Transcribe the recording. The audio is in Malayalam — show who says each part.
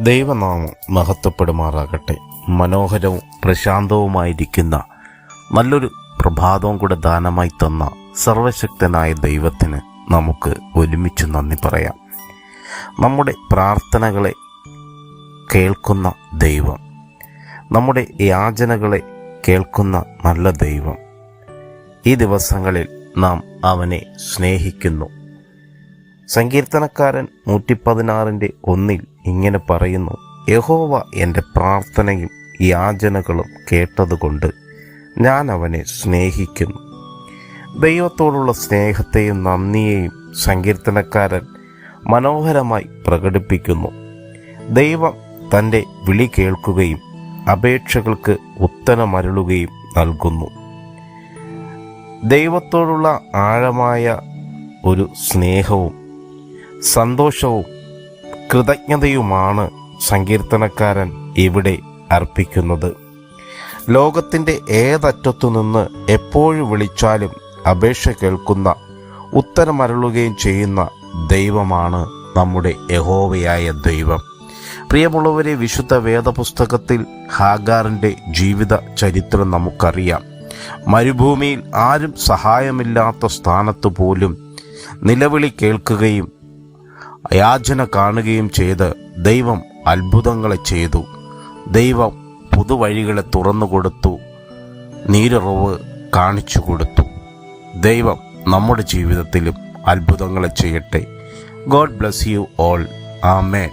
Speaker 1: ദൈവനാമം മഹത്വപ്പെടുമാറാകട്ടെ. മനോഹരവും പ്രശാന്തവുമായിരിക്കുന്ന നല്ലൊരു പ്രഭാതവും കൂടെ ദാനമായി തന്ന സർവശക്തനായ ദൈവത്തിന് നമുക്ക് ഒരുമിച്ച് നന്ദി പറയാം. നമ്മുടെ പ്രാർത്ഥനകളെ കേൾക്കുന്ന ദൈവം നമ്മുടെ യാചനകളെ കേൾക്കുന്ന നല്ല ദൈവം ഈ ദിവസങ്ങളിൽ നാം അവനെ സ്നേഹിക്കുന്നു. സങ്കീർത്തനക്കാരൻ നൂറ്റി പതിനാറിന്റെ ഒന്നിൽ ഇങ്ങനെ പറയുന്നു യഹോവ എന്റെ പ്രാർത്ഥനയും യാചനകളും കേട്ടതുകൊണ്ട് ഞാൻ അവനെ സ്നേഹിക്കുന്നു. ദൈവത്തോടുള്ള സ്നേഹത്തെയും നന്ദിയെയും സങ്കീർത്തനക്കാരൻ മനോഹരമായി പ്രകടിപ്പിക്കുന്നു. ദൈവം തന്റെ വിളി കേൾക്കുകയും അപേക്ഷകൾക്ക് ഉത്തരമരുളുകയും നൽകുന്നു. ദൈവത്തോടുള്ള ആഴമായ ഒരു സ്നേഹവും സന്തോഷവും കൃതജ്ഞതയുമാണ് സങ്കീർത്തനക്കാരൻ ഇവിടെ അർപ്പിക്കുന്നത്. ലോകത്തിന്റെ ഏതറ്റത്തു നിന്ന് എപ്പോഴും വിളിച്ചാലും അപേക്ഷ കേൾക്കുന്ന ഉത്തരമരുളുകയും ചെയ്യുന്ന ദൈവമാണ് നമ്മുടെ യഹോവയായ ദൈവം. പ്രിയമുള്ളവരെ വിശുദ്ധ വേദപുസ്തകത്തിൽ ഹാഗാറിന്റെ ജീവിത ചരിത്രം നമുക്കറിയാം. മരുഭൂമിയിൽ ആരും സഹായമില്ലാത്ത സ്ഥാനത്തു പോലും നിലവിളി കേൾക്കുകയും യാചന കാണുകയും ചെയ്ത് ദൈവം അത്ഭുതങ്ങളെ ചെയ്തു. ദൈവം പുതുവഴികളെ തുറന്നു കൊടുത്തു. നീരുറവ് കാണിച്ചു കൊടുത്തു. ദൈവം നമ്മുടെ ജീവിതത്തിലും അത്ഭുതങ്ങളെ ചെയ്യട്ടെ. God bless you all. Amen.